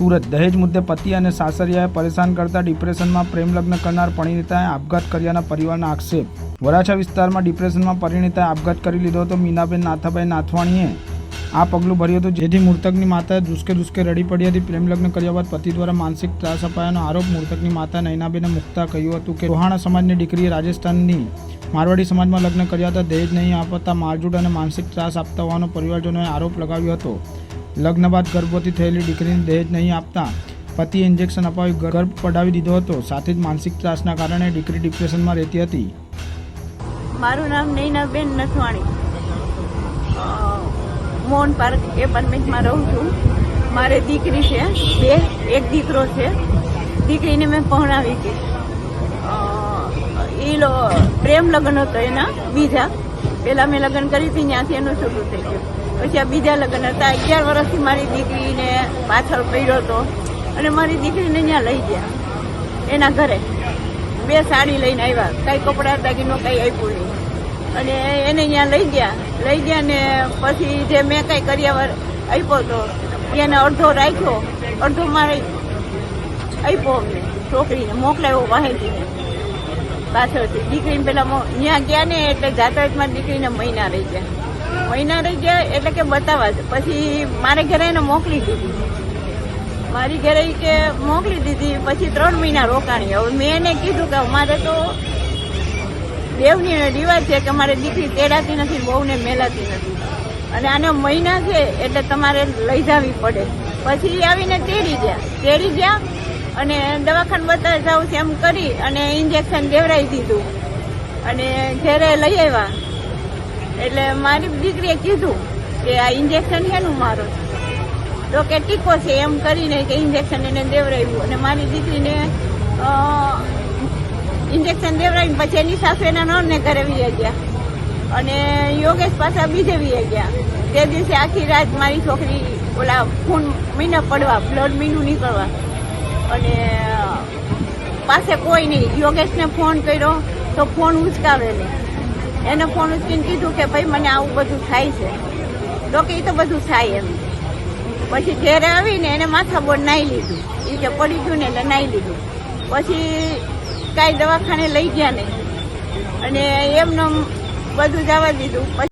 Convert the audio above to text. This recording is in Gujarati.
સુરત. દહેજ મુદ્દે પતિ અને સાસરિયાએ પરેશાન કરતા ડિપ્રેશનમાં પ્રેમ લગ્ન કરનાર પરિણીતાએ આપઘાત કર્યાના પરિવારના આક્ષેપ. વરાછા વિસ્તારમાં ડિપ્રેશનમાં પરિણીતાએ આપઘાત કરી લીધો હતો મીનાબેન નાથાભાઈ નાથવાણીએ. આ પગલું ભર્યું હતું જેથી મૃતકની માતાએ ધ્રુસકે ધ્રુસકે રડી પડી હતી. પ્રેમ લગ્ન કર્યા બાદ પતિ દ્વારા માનસિક ત્રાસ અપાયાનો આરોપ મૃતકની માતા નૈનાબેને મુકતા કહ્યું હતું કે રોહાણા સમાજની દીકરીએ રાજસ્થાનની મારવાડી સમાજમાં લગ્ન કર્યા હતા. દહેજ નહીં આપતા મારજૂટ અને માનસિક ત્રાસ આપતા હોવાનો પરિવારજનોએ આરોપ લગાવ્યો હતો. લગ્ન બાદ ગર્ભવતી થયેલી દીકરીને દહેજ નહીં આપતા પતિએ ઇન્જેક્શન અપાવી ગર્ભ પડાવી દીધો હતો. સાથે જ માનસિક ત્રાસના કારણે દીકરી ડિપ્રેશનમાં રહેતી હતી. મારું નામ નૈનાબેન નથવાણી. મોહન પાર્ક એપાર્ટમેન્ટમાં રહું છું. મારે દીકરી છે, બે, એક દીકરો છે. દીકરીને મેં પરણાવી હતી. એ પ્રેમ લગ્ન હતો એના, બીજા. પહેલાં મેં લગ્ન કરી હતી, ત્યાંથી એનું છૂટું થઈ ગયું. પછી આ બીજા લગ્ન હતા. અગિયાર વર્ષથી મારી દીકરીને પાછળ પડ્યો હતો. અને મારી દીકરીને ત્યાં લઈ ગયા. એના ઘરે. બે સાડી લઈને આવ્યા. કાંઈ કપડાં દાગીનો કાંઈ આપ્યું નહીં. અને એને ત્યાં લઈ ગયા. લઈ ગયા ને પછી જે મેં કાંઈ કર્યા આપ્યો તો, એને અડધો રાખ્યો. અડધો મારે આપ્યો અમને. છોકરીને મોકલાવ્યો વાહેતીને પાછળથી. દીકરીને પેલા ત્યાં ગયા ને એટલે જાતરમાં દીકરીને મહિના રહી ગયા. મહિના રહી ગયા એટલે કે બતાવવા છે. પછી મારે ઘરે એને મોકલી દીધી. મારી ઘરે કે મોકલી દીધી, પછી ત્રણ મહિના રોકાણી. હવે મેં એને કીધું કે અમારે તો દેવની રિવાજ છે કે મારે દીકરી તેડાતી નથી, બહુને મેલાતી નથી. અને આને મહિના છે એટલે તમારે લઈ જવી પડે. પછી આવીને તેડી ગયા. તેડી ગયા અને દવાખાને બતાવી જાઉં છે એમ કરી અને ઇન્જેક્શન દેવડાવી દીધું. અને ઘરે લઈ આવ્યા. એટલે મારી દીકરીએ કીધું કે આ ઇન્જેક્શન શેનું મારો તો કે ટીકો છે એમ કરીને કે ઇન્જેક્શન એને દેવરાયું. અને મારી દીકરીને ઇન્જેક્શન દેવરાવીને પછી એની સાસુ એના નળને ઘરે વી ગયા. અને યોગેશ પાછા બીજે વી ગયા. તે દિવસે આખી રાત મારી છોકરી ઓલા ખૂન મહિના પડવા બ્લડ મીનું નીકળવા. અને પાસે કોઈ નહીં. યોગેશને ફોન કર્યો તો ફોન ઉચકાવે નહીં એને ફોન ઉચકીને કીધું કે ભાઈ, મને આવું બધું થાય છે. તો કે એ તો બધું થાય એમ. પછી ઘેરે આવીને એને માથા બોર્ડ નાહી લીધું. એ કે પડી ગયું ને એટલે નાહી લીધું. પછી કાંઈ દવાખાને લઈ ગયા નહીં. અને એમને બધું જવા દીધું.